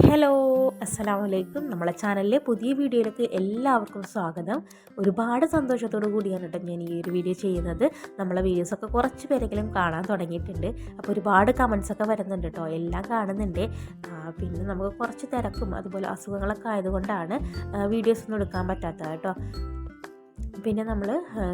Hello അസ്സലാമു അലൈക്കും നമ്മളെ ചാനലിലെ പുതിയ വീഡിയോയിലേക്ക് എല്ലാവർക്കും സ്വാഗതം. ഒരുപാട് സന്തോഷത്തോടു കൂടിയാണ് കേട്ടോ ഞാൻ ഈ ഒരു വീഡിയോ ചെയ്യുന്നത്. നമ്മളെ വീഡിയോസൊക്കെ കുറച്ച് പേരെങ്കിലും കാണാൻ തുടങ്ങിയിട്ടുണ്ട്. അപ്പോൾ ഒരുപാട് കമൻസ് ഒക്കെ വരുന്നുണ്ട് കേട്ടോ. എല്ലാം കാണുന്നുണ്ട്. പിന്നെ നമുക്ക് കുറച്ച് തിരക്കും അതുപോലെ അസുഖങ്ങളൊക്കെ ആയതുകൊണ്ടാണ് വീഡിയോസ് ഒന്നും എടുക്കാൻ പറ്റാത്തത് കേട്ടോ. പിന്നെ നമ്മൾ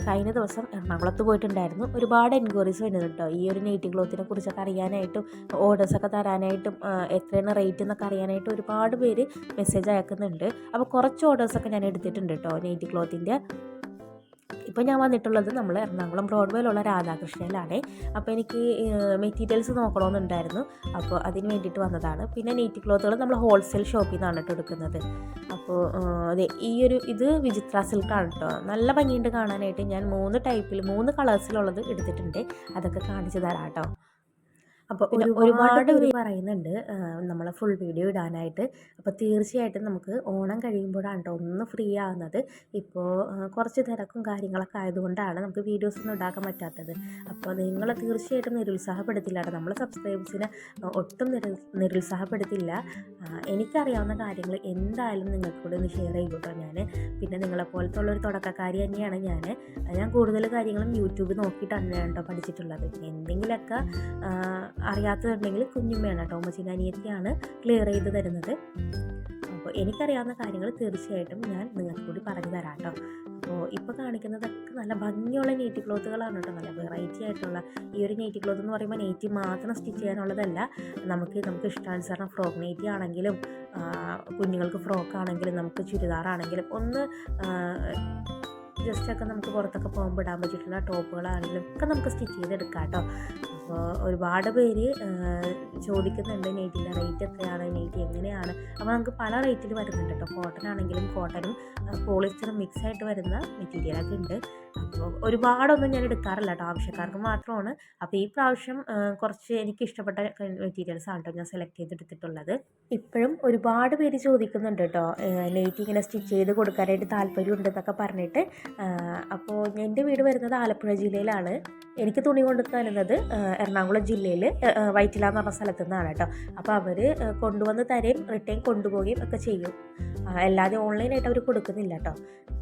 കഴിഞ്ഞ ദിവസം എറണാകുളത്ത് പോയിട്ടുണ്ടായിരുന്നു. ഒരുപാട് എൻക്വയറീസ് വരുന്നുണ്ട് ഈ ഒരു നെയ്റ്റി ക്ലോത്തിനെ കുറിച്ചൊക്കെ അറിയാനായിട്ടും ഓർഡേഴ്സൊക്കെ തരാനായിട്ടും എത്രയാണ് റേറ്റ് എന്നൊക്കെ അറിയാനായിട്ട് ഒരുപാട് പേര് മെസ്സേജ് അയക്കുന്നുണ്ട്. അപ്പോൾ കുറച്ച് ഓർഡേഴ്സൊക്കെ ഞാൻ എടുത്തിട്ടുണ്ട് കേട്ടോ നെയ്റ്റി ക്ലോത്തിന്റെ ഇപ്പോൾ ഞാൻ വന്നിട്ടുള്ളത് നമ്മൾ എറണാകുളം ബ്രോഡ്വേയിലുള്ള രാധാകൃഷ്ണനിലാണ് അപ്പോൾ എനിക്ക് മെറ്റീരിയൽസ് നോക്കണമെന്നുണ്ടായിരുന്നു. അപ്പോൾ അതിന് വേണ്ടിയിട്ട് വന്നതാണ്. പിന്നെ നെയ്റ്റ് ക്ലോത്തുകൾ നമ്മൾ ഹോൾസെയിൽ ഷോപ്പിൽ നിന്നാണ് കേട്ടോ എടുക്കുന്നത്. അപ്പോൾ അതെ ഈ ഒരു ഇത് വിചിത്ര സിൽക്കാണ് കേട്ടോ. നല്ല ഭംഗിയുണ്ട് കാണാനായിട്ട്. ഞാൻ മൂന്ന് ടൈപ്പിൽ മൂന്ന് കളേഴ്സിലുള്ളത് എടുത്തിട്ടുണ്ട്. അതൊക്കെ കാണിച്ചു തരാം കേട്ടോ. അപ്പോൾ ഒരുപാട് പേര് പറയുന്നുണ്ട് നമ്മൾ ഫുൾ വീഡിയോ ഇടാനായിട്ട്. അപ്പോൾ തീർച്ചയായിട്ടും നമുക്ക് ഓണം കഴിയുമ്പോഴാണ് കേട്ടോ ഒന്ന് ഫ്രീ ആവുന്നത്. ഇപ്പോൾ കുറച്ച് തിരക്കും കാര്യങ്ങളൊക്കെ ആയതുകൊണ്ടാണ് നമുക്ക് വീഡിയോസ് ഒന്നും ഉണ്ടാക്കാൻ പറ്റാത്തത്. അപ്പോൾ നിങ്ങൾ തീർച്ചയായിട്ടും നിരുത്സാഹപ്പെടുത്തില്ല കേട്ടോ നമ്മൾ സബ്സ്ക്രൈബേഴ്സിനെ ഒട്ടും നിരു നിരുത്സാഹപ്പെടുത്തില്ല. എനിക്കറിയാവുന്ന കാര്യങ്ങൾ എന്തായാലും നിങ്ങൾക്കൂടെ ഒന്ന് ഷെയർ ചെയ്യും കേട്ടോ ഞാൻ പിന്നെ നിങ്ങളെ പോലത്തെ ഉള്ളൊരു തുടക്കക്കാരി തന്നെയാണ് ഞാൻ ഞാൻ കൂടുതൽ കാര്യങ്ങളും യൂട്യൂബ് നോക്കിയിട്ടാണ് കേട്ടോ പഠിച്ചിട്ടുള്ളത്. എന്തെങ്കിലുമൊക്കെ അറിയാത്തതുണ്ടെങ്കിൽ കുഞ്ഞുമ്മയാണ് കേട്ടോ. ഉമ്മച്ചീന്റെ അനിയത്തിയാണ് ക്ലിയർ ചെയ്ത് തരുന്നത്. അപ്പോൾ എനിക്കറിയാവുന്ന കാര്യങ്ങൾ തീർച്ചയായിട്ടും ഞാൻ നിങ്ങൾക്ക് കൂടി പറഞ്ഞു തരാം കേട്ടോ. അപ്പോൾ ഇപ്പോൾ കാണിക്കുന്നതൊക്കെ നല്ല ഭംഗിയുള്ള നെയ്റ്റി ക്ലോത്തുകളാണ് കേട്ടോ. നല്ല വെറൈറ്റി ആയിട്ടുള്ള ഈ ഒരു നെയ്റ്റി ക്ലോത്ത് എന്ന് പറയുമ്പോൾ നെയ്റ്റി മാത്രം സ്റ്റിച്ച് ചെയ്യാനുള്ളതല്ല. നമുക്ക് നമുക്ക് ഇഷ്ടാനുസരണം ഫ്രോക്ക് നെയ്റ്റി ആണെങ്കിലും കുഞ്ഞുങ്ങൾക്ക് ഫ്രോക്ക് ആണെങ്കിലും നമുക്ക് ചുരിദാറാണെങ്കിലും ഒന്ന് ജസ്റ്റ് ഒക്കെ നമുക്ക് പുറത്തൊക്കെ പോകുമ്പോൾ ഇടാൻ പറ്റിയിട്ടുള്ള ടോപ്പുകളാണെങ്കിലും ഒക്കെ നമുക്ക് സ്റ്റിച്ച് ചെയ്തെടുക്കാം കേട്ടോ. അപ്പോൾ ഒരുപാട് പേര് ചോദിക്കുന്നുണ്ട് നെയ്റ്റിന്റെ റേറ്റ് എത്രയാണ് നെയ്റ്റ് എങ്ങനെയാണ്. അപ്പോൾ നമുക്ക് പല റേറ്റിൽ വരുന്നുണ്ട് കേട്ടോ കോട്ടൺ ആണെങ്കിലും കോട്ടനും പോളിസ്റ്ററും മിക്സ് ആയിട്ട് വരുന്ന മെറ്റീരിയലൊക്കെ ഉണ്ട്. അപ്പോൾ ഒരുപാടൊന്നും ഞാൻ എടുക്കാറില്ല കേട്ടോ ആവശ്യക്കാർക്ക് മാത്രമാണ്. അപ്പോൾ ഈ പ്രാവശ്യം കുറച്ച് എനിക്ക് ഇഷ്ടപ്പെട്ട മെറ്റീരിയൽസ് ആണ് കേട്ടോ ഞാൻ സെലക്ട് ചെയ്തെടുത്തിട്ടുള്ളത്. ഇപ്പോഴും ഒരുപാട് പേര് ചോദിക്കുന്നുണ്ട് കേട്ടോ നെയ്റ്റ് ഇങ്ങനെ സ്റ്റിച്ച് ചെയ്ത് കൊടുക്കാനായിട്ട് താല്പര്യമുണ്ടെന്നൊക്കെ പറഞ്ഞിട്ട്. അപ്പോൾ എന്റെ വീട് വരുന്നത് ആലപ്പുഴ ജില്ലയിലാണ്. എനിക്ക് തുണി കൊണ്ടു തരുന്നത് എറണാകുളം ജില്ലയിൽ വൈറ്റില എന്ന് പറഞ്ഞ സ്ഥലത്തു നിന്നാണ് കേട്ടോ. അപ്പോൾ അവർ കൊണ്ടുവന്ന് തരുകയും റിട്ടേൺ കൊണ്ടുപോവുകയും ഒക്കെ ചെയ്യും. അല്ലാതെ ഓൺലൈനായിട്ട് അവർ കൊടുക്കുന്നില്ല കേട്ടോ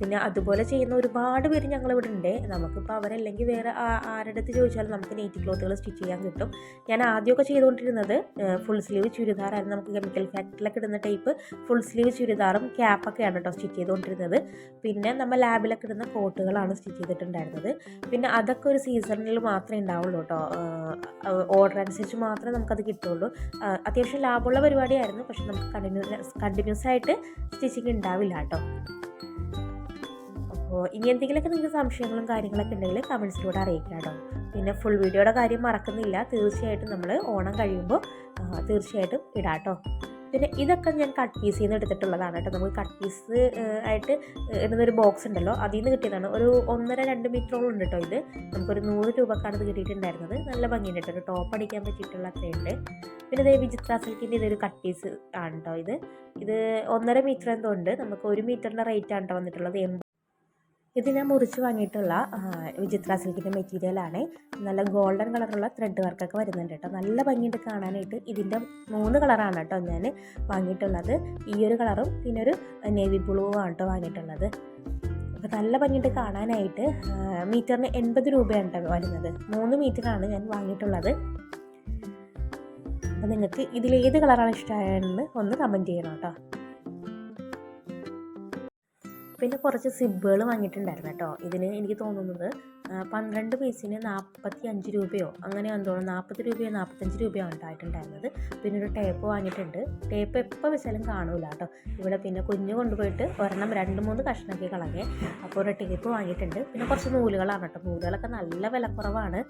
പിന്നെ അതുപോലെ ചെയ്യുന്ന ഒരുപാട് പേര് ഞങ്ങളിവിടെ ഉണ്ട് നമുക്കിപ്പോൾ അവരല്ലെങ്കിൽ വേറെ ആരുടെ അടുത്ത് ചോദിച്ചാലും നമുക്ക് നെയ്റ്റി ക്ലോത്തുകൾ സ്റ്റിച്ച് ചെയ്യാൻ കിട്ടും. ഞാൻ ആദ്യമൊക്കെ ചെയ്തുകൊണ്ടിരുന്നത് ഫുൾ സ്ലീവ് ചുരിദാറായിരുന്നു. നമുക്ക് കെമിക്കൽ ഫാക്ടറിയിലൊക്കെ ഇടുന്ന ടൈപ്പ് ഫുൾ സ്ലീവ് ചുരിദാറും ക്യാപ്പൊക്കെയാണ് കേട്ടോ സ്റ്റിച്ച് ചെയ്തുകൊണ്ടിരുന്നത്. പിന്നെ നമ്മൾ ലാബിലൊക്കെ ഇടുന്ന കോട്ടുകളാണ് സ്റ്റിച്ച് ചെയ്തിട്ടുണ്ടായിരുന്നത്. പിന്നെ അതൊക്കെ ഒരു സീസണിൽ മാത്രമേ ഉണ്ടാവുള്ളൂ കേട്ടോ ഓർഡർ അനുസരിച്ച് മാത്രമേ നമുക്കത് കിട്ടുള്ളൂ. അത്യാവശ്യം ലാഭമുള്ള പരിപാടിയായിരുന്നു. പക്ഷെ നമുക്ക് കണ്ടിന്യൂസ് കണ്ടിന്യൂസ് ആയിട്ട് സ്റ്റിച്ചിങ് ഉണ്ടാവില്ല കേട്ടോ. അപ്പോൾ ഇനി എന്തെങ്കിലുമൊക്കെ നിങ്ങൾക്ക് സംശയങ്ങളും കാര്യങ്ങളൊക്കെ ഉണ്ടെങ്കിൽ കമൻസിലൂടെ അറിയിക്കാം കേട്ടോ. പിന്നെ ഫുൾ വീഡിയോയുടെ കാര്യം മറക്കുന്നില്ല. തീർച്ചയായിട്ടും നമ്മൾ ഓണം കഴിയുമ്പോൾ തീർച്ചയായിട്ടും ഇടാം കേട്ടോ പിന്നെ ഇതൊക്കെ ഞാൻ കട്ട് പീസിൽ നിന്ന് എടുത്തിട്ടുള്ളതാണ് കേട്ടോ നമുക്ക് കട്ട് പീസ് ആയിട്ട് ഇടുന്നൊരു ബോക്സ് ഉണ്ടല്ലോ. അതിൽ നിന്ന് കിട്ടിയതാണ്. ഒരു ഒന്നര രണ്ട് മീറ്ററോളം ഉണ്ട് കേട്ടോ ഇത്. നമുക്കൊരു നൂറ് രൂപക്കാണ് ഇത് കിട്ടിയിട്ടുണ്ടായിരുന്നത്. നല്ല ഭംഗിയുണ്ട് കേട്ടോ ടോപ്പ് അടിക്കാൻ പറ്റിയിട്ടുള്ള അത്രയുണ്ട് പിന്നെ ഇതേ വിചിത്ര സിൽക്കിന്റെ ഇതൊരു കട്ട് പീസ് ആണ് കേട്ടോ ഇത്. ഇത് ഒന്നര മീറ്റർ എന്തോ ഉണ്ട്. നമുക്ക് ഒരു മീറ്ററിന്റെ റേറ്റ് ആണ് കേട്ടോ വന്നിട്ടുള്ളത്. ഇത് ഞാൻ മുറിച്ച് വാങ്ങിയിട്ടുള്ള വിചിത്ര സിൽക്കിന്റെ മെറ്റീരിയലാണ് നല്ല ഗോൾഡൻ കളറുള്ള ത്രെഡ് വർക്കൊക്കെ വരുന്നുണ്ട് കേട്ടോ. നല്ല ഭംഗിയുണ്ട് കാണാനായിട്ട്. ഇതിന്റെ മൂന്ന് കളറാണ് കേട്ടോ ഞാൻ വാങ്ങിയിട്ടുള്ളത്. ഈ ഒരു കളറും പിന്നെ ഒരു നേവി ബ്ലൂവും ആണ് കേട്ടോ വാങ്ങിയിട്ടുള്ളത്. അപ്പോൾ നല്ല ഭംഗിയുണ്ട് കാണാനായിട്ട്. മീറ്ററിന് എൺപത് രൂപയാണ് വരുന്നത്. മൂന്ന് മീറ്ററാണ് ഞാൻ വാങ്ങിയിട്ടുള്ളത്. അപ്പോൾ നിങ്ങൾക്ക് ഇതിലേത് കളറാണ് ഇഷ്ടമായെന്ന് ഒന്ന് കമന്റ് ചെയ്യണം കേട്ടോ. പിന്നെ കുറച്ച് സിബുകൾ വാങ്ങിയിട്ടുണ്ടായിരുന്നു കേട്ടോ. ഇതിന് എനിക്ക് തോന്നുന്നത് പന്ത്രണ്ട് പീസിന് നാൽപ്പത്തി അഞ്ച് രൂപയോ അങ്ങനെ എന്തോ നാൽപ്പത് രൂപയോ നാൽപ്പത്തഞ്ച് രൂപയോ ഉണ്ടായിട്ടുണ്ടായിരുന്നത്. പിന്നെ ഒരു ടേപ്പ് വാങ്ങിയിട്ടുണ്ട്. ടേപ്പ് എപ്പോൾ വെച്ചാലും കാണൂല കേട്ടോ. ഇവിടെ പിന്നെ കുഞ്ഞ് കൊണ്ടുപോയിട്ട് ഒരെണ്ണം രണ്ട് മൂന്ന് കഷ്ണമൊക്കെ കളഞ്ഞ് അപ്പോൾ ഒരു ടേപ്പ് വാങ്ങിയിട്ടുണ്ട്. പിന്നെ കുറച്ച് നൂലുകളാണ് കേട്ടോ. നൂലുകളൊക്കെ നല്ല വിലക്കുറവാണ്.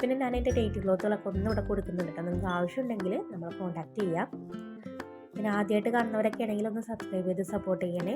പിന്നെ ഞാൻ എന്റെ ഡേറ്റ് ക്ലോത്തുകളൊക്കെ ഒന്നും ഇവിടെ കൊടുക്കുന്നുണ്ട് കേട്ടോ. നിങ്ങൾക്ക് ആവശ്യമുണ്ടെങ്കിൽ നമ്മൾ കോൺടാക്റ്റ് ചെയ്യാം. പിന്നെ ആദ്യമായിട്ട് കാണുന്നവരൊക്കെ ആണെങ്കിൽ ഒന്ന് സബ്സ്ക്രൈബ് ചെയ്ത് സപ്പോർട്ട് ചെയ്യണേ.